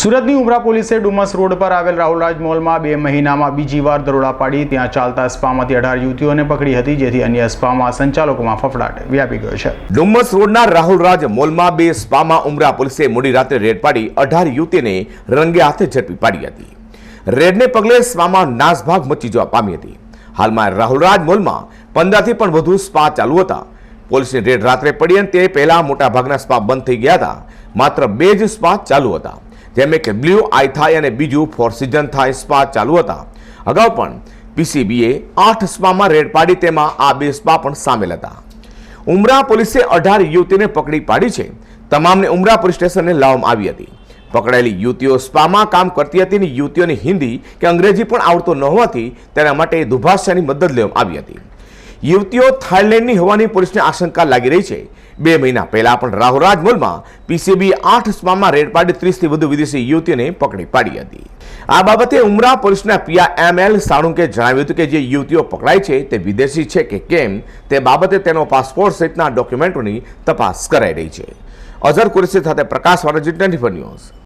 સુરતની ઉમરા પોલીસે ડુમસ રોડ પર આવેલ રાહુલરાજ મોલમાં બે મહિનામાં બીજી વાર દરોડા પાડી. ત્યાં ચાલતા સ્પામાંથી અઢાર યુવતીઓને પકડી હતી, જેથી અન્ય સ્પામાં સંચાલકોમાં ફફડાટ વ્યાપી ગયો છે. ડુમસ રોડના રાહુલરાજ મોલમાં બે સ્પામાં ઉમરા પોલીસે મોડી રાત્રે રેડ પાડી અઢાર યુવતીને રંગે હાથે ઝડપી પાડી હતી. રેડને પગલે સ્પામાં નાસભાગ મચી જવા પામી હતી. હાલમાં રાહુલરાજ મોલમાં પંદરથી પણ વધુ સ્પા ચાલુ હતા. પોલીસની રેડ રાત્રે પડી અને તે પહેલા મોટાભાગના સ્પા બંધ થઈ ગયા હતા. માત્ર બે જ સ્પા ચાલુ હતા. જેમ કે બ્લ્યુ આઈ થાય અને બીજું ફોર સિઝન થાય સ્પા ચાલુ હતા. અગાઉ પણ પીસીબીએ આઠ સ્પામાં રેડ પાડી, તેમાં આ બે સ્પા પણ સામેલ હતા. ઉમરા પોલીસે અઢાર યુવતીને પકડી પાડી છે. તમામને ઉમરા પોલીસ સ્ટેશને લાવવામાં આવી હતી. પકડાયેલી યુવતીઓ સ્પામાં કામ કરતી હતી અને યુવતીઓની હિન્દી કે અંગ્રેજી પણ આવડતો ન હોવાથી તેના માટે દુભાષાની મદદ લેવામાં આવી હતી. યુવતીઓ થાઇલેન્ડની હોવાની પોલીસને આશંકા લાગી રહી છે. બે મહિના પહેલા પણ રાહુરાજ મોલમાં પીસીબી આઠ સ્પામાં રેડ પાડી ત્રીસથી વધુ વિદેશી યુવતીઓને પકડી પાડી હતી. આ બાબતે ઉમરા પોલીસના પીઆ એમ એલ સાણુકે જણાવ્યું હતું કે જે યુવતીઓ પકડાઈ છે તે વિદેશી છે કે કેમ, તે બાબતે તેનો પાસપોર્ટ સહિતના ડોક્યુમેન્ટોની તપાસ કરાઈ રહી છે. અઝર કુરેશી સાથે પ્રકાશ વાળા જી ટ્વેન્ટી ન્યૂઝ.